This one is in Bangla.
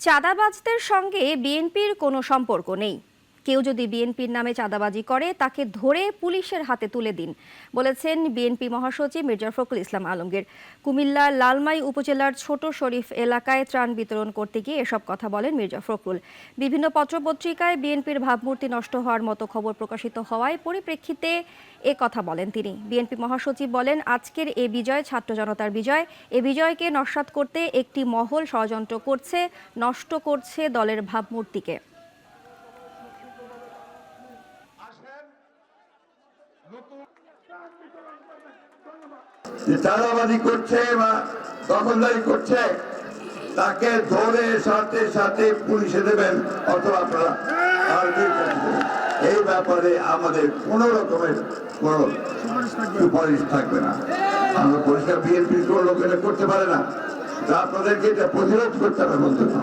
চাঁদাবাজদের সঙ্গে বিএনপির কোনো সম্পর্ক নেই। কেউ যদি বিএনপির নামে চাঁদাবাজি করে, তাকে ধরে পুলিশের হাতে তুলে দিন, বলেছেন বিএনপি মহাসচিব মির্জা ফখরুল ইসলাম আলমগীর। কুমিল্লার লালমাই উপজেলার ছোট শরীফ এলাকায় ত্রাণ বিতরণ করতে গিয়ে এসব কথা বলেন মির্জা ফখরুল। বিভিন্ন পত্রপত্রিকায় বিএনপির ভাবমূর্তি নষ্ট হওয়ার মতো খবর প্রকাশিত হওয়ায় পরিপ্রেক্ষিতে এ কথা বলেন তিনি। বিএনপি মহাসচিব বলেন, আজকের এ বিজয়, ছাত্র জনতার বিজয়, এ বিজয়কে নস্যাৎ করতে একটি মহল ষড়যন্ত্র করছে, নষ্ট করছে দলের ভাবমূর্তিকে। চাঁদাবাজি করছে বা দখলদারি করছে, তাকে ধরে সাথে সাথে পুলিশে দেবেন অথবা আপনারা। এই ব্যাপারে আমাদের কোন রকমের কোন সুপারিশ থাকবে না। আমরা পরিষ্কার বিএনপি কোন লোক এটা করতে পারে না। আপনাদেরকে এটা প্রতিরোধ করতে হবে, বন্ধুরা।